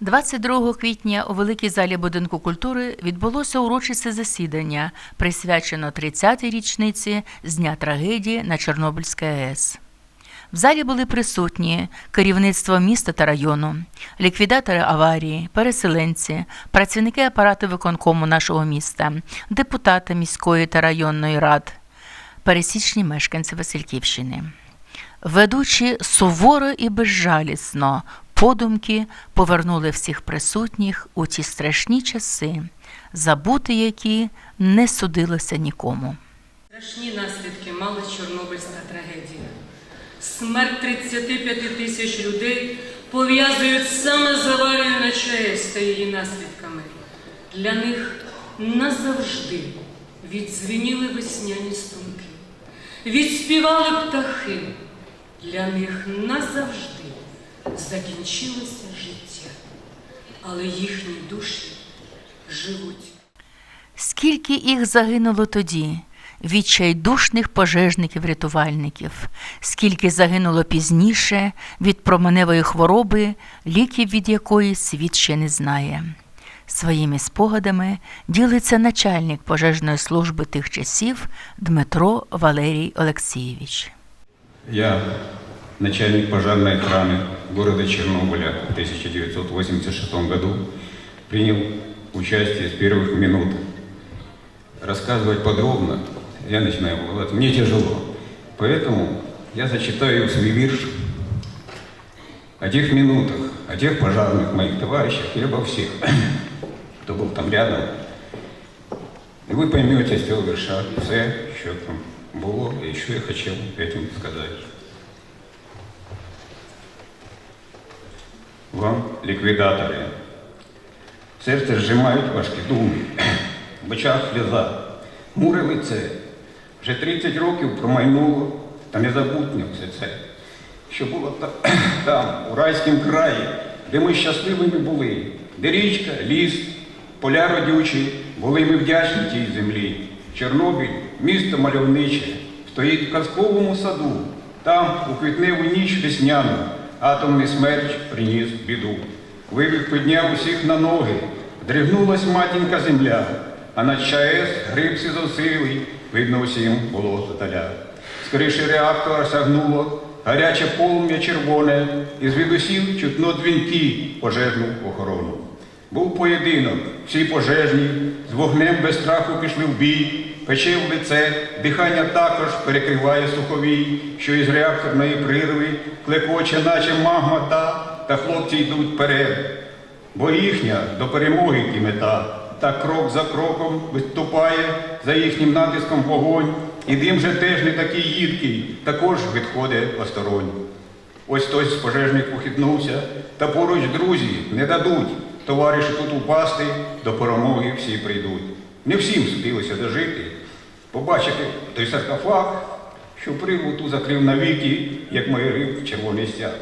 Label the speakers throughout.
Speaker 1: 22 квітня у Великій залі будинку культури відбулося урочисте засідання, присвячено 30-й річниці з дня трагедії на Чорнобильській АЕС. В залі були присутні керівництво міста та району, ліквідатори аварії, переселенці, працівники апарату виконкому нашого міста, депутати міської та районної рад, пересічні мешканці Васильківщини. Ведучі суворо і безжалісно подумки повернули всіх присутніх у ті страшні часи, забути які не судилося нікому.
Speaker 2: Страшні наслідки мала Чорнобильська трагедія. Смерть 35 тисяч людей пов'язують саме з аварією на ЧАЕС та її наслідками. Для них назавжди відзвеніли весняні струнки, відспівали птахи. Для них назавжди закінчилося життя, але їхні душі живуть.
Speaker 1: Скільки їх загинуло тоді, відчайдушних пожежників-рятувальників, скільки загинуло пізніше від променевої хвороби, ліків від якої світ ще не знає. Своїми спогадами ділиться начальник пожежної служби тих часів Дмитро Валерій Олексійович.
Speaker 3: Я начальник пожарной охраны города Чернобыля в 1986 году принял участие с первых минут. Рассказывать подробно я начинаю волноваться. Мне тяжело. Поэтому я зачитаю свой вирш о тех минутах, о тех пожарных моих товарищах и обо всех, кто был там рядом. І ви поймете з цього вірша все, що там було, і що я хотів этим сказати. Вам, ліквідатори, серце зжимають важкі думи, в очах сльоза, муре лице. Вже 30 років промайнуло, та незабутнє все це, що було там, у райському краї, де ми щасливими були, де річка, ліс, поля родючі, були ми вдячні тій землі. Чорнобиль, місто мальовниче, стоїть в казковому саду, там, у квітневу ніч весняну, атомний смерч приніс біду. Вибіг підняв усіх на ноги, дригнулась матінка земля, а над ЧАЕС гриб сизосилий, видно усім було здаля. Скоріше реактор сягнуло, гаряче полум'я червоне, і звідусів чутно дзвінки пожежну охорону. Був поєдинок, всі пожежні, з вогнем без страху пішли в бій, пече в лице, дихання також перекриває суховій, що із реакторної прірви клекоче, наче магма та, та хлопці йдуть вперед. Бо їхня до перемоги і мета, так крок за кроком виступає за їхнім натиском вогонь, і дим же теж не такий їдкий, також відходить осторонь. Ось хтось з пожежних похитнувся, та поруч друзі не дадуть. Товариші тут упасти, до перемоги всі прийдуть. Не всім судилося дожити, побачити той саркофаг, що привуту закрив навіки, як майорив червоний стяг.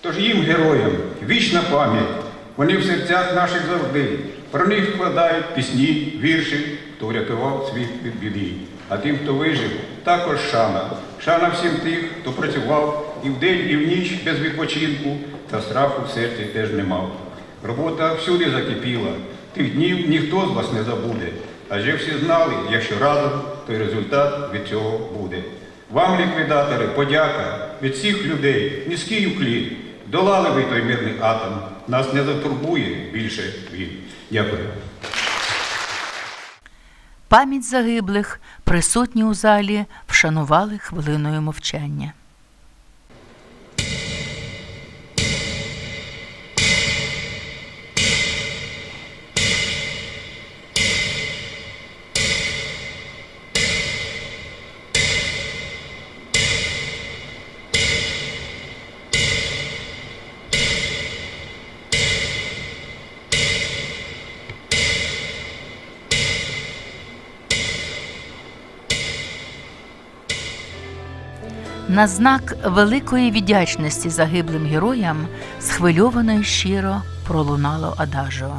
Speaker 3: Тож їм, героям, вічна пам'ять, вони в серцях наших завжди. Про них вкладають пісні, вірші, хто врятував світ від біди. А тим, хто вижив, також шана. Шана всім тих, хто працював і вдень, і в ніч без відпочинку, та страху в серці теж не мав. Робота всюди закипіла, тих днів ніхто з вас не забуде. Адже всі знали, якщо разом, то й результат від цього буде. Вам, ліквідатори, подяка від всіх людей, низький уклін. Долали ви той мирний атом. Нас не затурбує більше він. Дякую.
Speaker 1: Пам'ять загиблих, присутні у залі, вшанували хвилиною мовчання. На знак великої віддячності загиблим героям схвильовано й щиро пролунало адажо.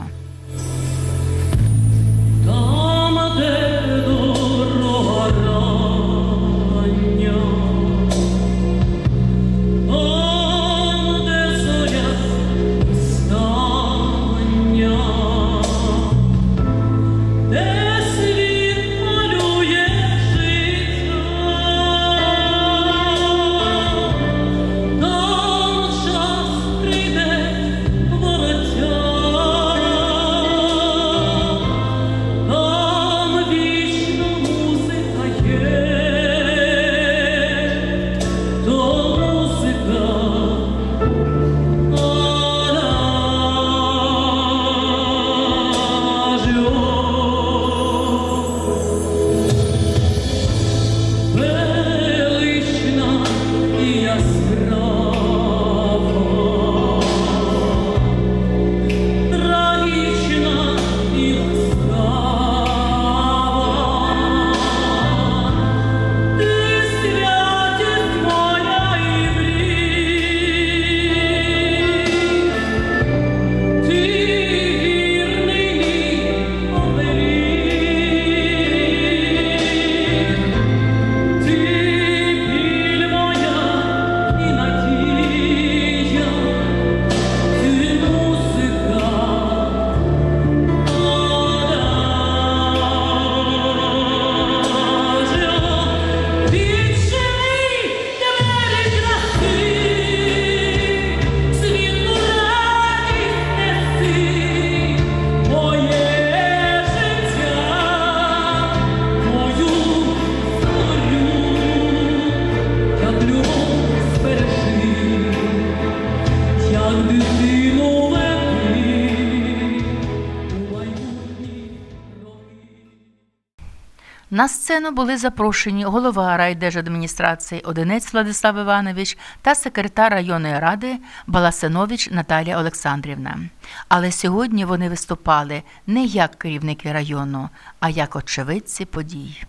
Speaker 1: На сцену були запрошені голова райдержадміністрації Одинець Владислав Іванович та секретар районної ради Баласинович Наталія Олександрівна. Але сьогодні вони виступали не як керівники району, а як очевидці подій.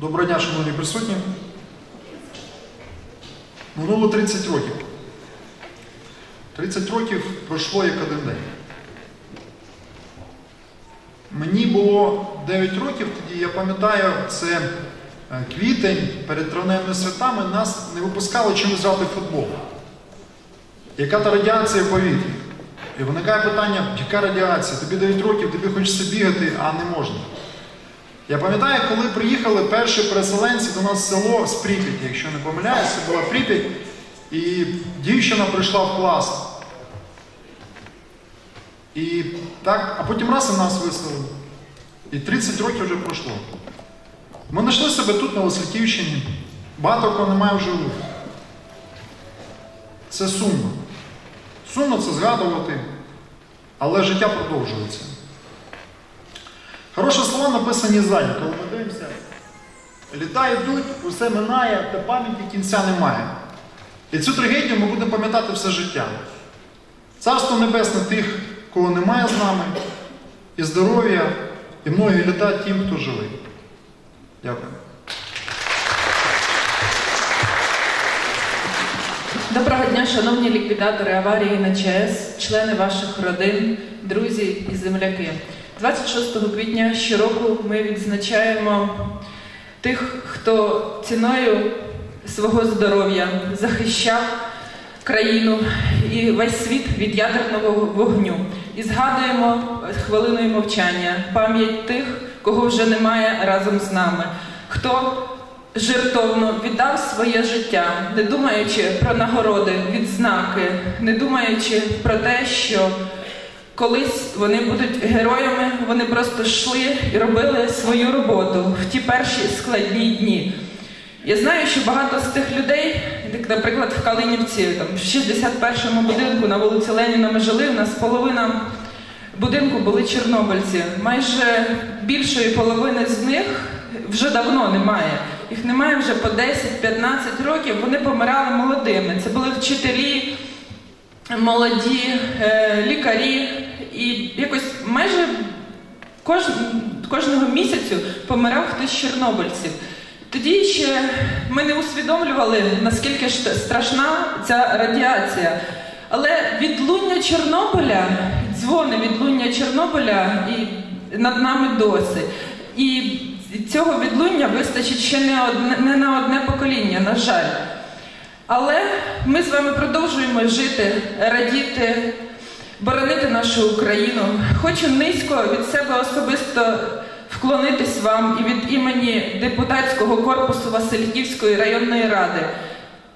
Speaker 4: Доброго дня, шановні присутні. Минуло 30 років. 30 років пройшло як один день. Мені було 9 років тоді, я пам'ятаю, це е, квітень перед травневими святами нас не випускали чимось грати футбол. Яка та радіація в повітрі? І виникає питання, яка радіація? Тобі 9 років, тобі хочеться бігати, а не можна. Я пам'ятаю, коли приїхали перші переселенці до нас в село з Прип'яті, якщо не помиляюсь, це була Прип'ять, і дівчина прийшла в клас. І так, а потім раз і нас виселили. І 30 років вже пройшло. Ми знайшли себе тут, на Васильківщині. Багато кого немає в живих. Це сумно. Сумно це згадувати, але життя продовжується. Хороші слова написані ззаді, коли ми дивимося. Літа йдуть, усе минає, та пам'яті кінця немає. І цю трагедію ми будемо пам'ятати все життя. Царство Небесне тих, кого немає з нами, і здоров'я, і многі літа тим, хто живий. Дякую.
Speaker 5: Доброго дня, шановні ліквідатори аварії на ЧАЕС, члени ваших родин, друзі і земляки. 26 квітня щороку ми відзначаємо тих, хто ціною свого здоров'я захищав країну і весь світ від ядерного вогню. І згадуємо хвилиною мовчання пам'ять тих, кого вже немає разом з нами. Хто жертовно віддав своє життя, не думаючи про нагороди, відзнаки, не думаючи про те, що колись вони будуть героями, вони просто йшли і робили свою роботу в ті перші складні дні. Я знаю, що багато з тих людей, як, наприклад, в Калинівці, там, в 61-му будинку на вулиці Леніна ми жили, у нас половина будинку були чорнобильці. Майже більшої половини з них вже давно немає. Їх немає вже по 10-15 років. Вони помирали молодими. Це були вчителі, молоді, е, лікарі. І якось майже кож, кожного місяцю помирав хтось з чорнобильців. Тоді ще ми не усвідомлювали, наскільки ж страшна ця радіація. Але відлуння Чорнобиля, дзвони відлуння Чорнобиля і над нами досі. І цього відлуння вистачить ще не, одне, не на одне покоління, на жаль. Але ми з вами продовжуємо жити, радіти, боронити нашу Україну. Хочу низько від себе особисто вклонитись вам і від імені депутатського корпусу Васильківської районної ради.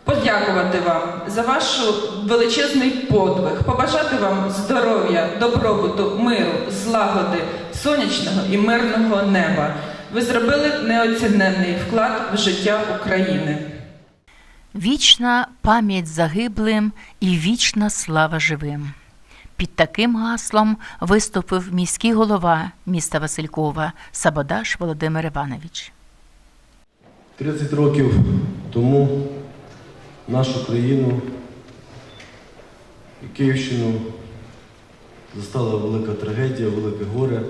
Speaker 5: Подякувати вам за ваш величезний подвиг, побажати вам здоров'я, добробуту, миру, злагоди, сонячного і мирного неба. Ви зробили неоціненний вклад в життя України.
Speaker 1: Вічна пам'ять загиблим і вічна слава живим. Під таким гаслом виступив міський голова міста Василькова Сабодаш Володимир Іванович.
Speaker 6: 30 років тому нашу країну і Київщину застала велика трагедія, велике горе,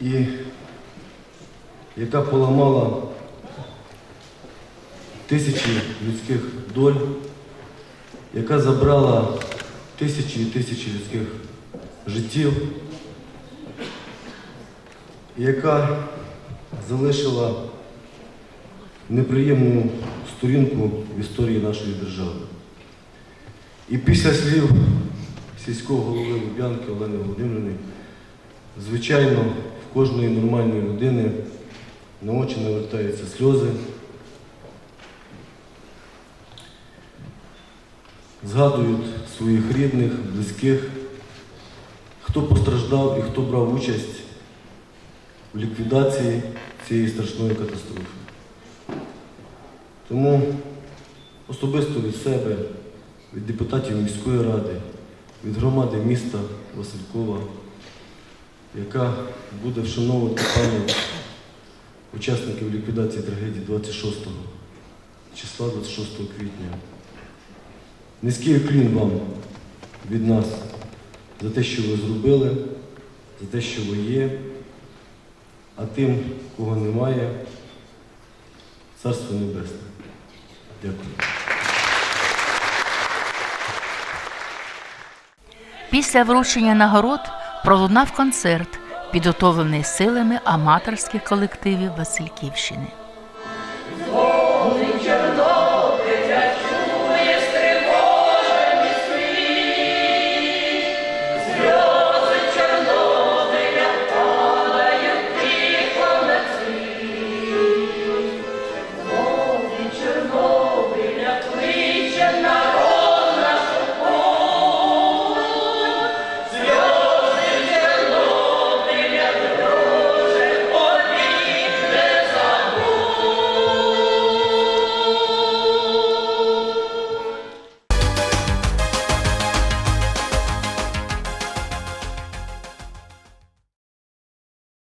Speaker 6: і яка поламала тисячі людських доль, яка забрала тисячі і тисячі людських життів, яка залишила неприємну сторінку в історії нашої держави. І після слів сільського голови Луб'янки Олени Володимирівни, звичайно, в кожної нормальної людини на очі навертаються сльози. Згадують своїх рідних, близьких, хто постраждав і хто брав участь в ліквідації цієї страшної катастрофи. Тому особисто від себе, від депутатів міської ради, від громади міста Василькова, яка буде вшановувати пам'ять учасників ліквідації трагедії 26 числа 26 квітня. Низький уклін вам від нас за те, що ви зробили, за те, що ви є, а тим, кого немає, Царство Небесне. Дякую.
Speaker 1: Після вручення нагород пролунав концерт, підготовлений силами аматорських колективів Васильківщини.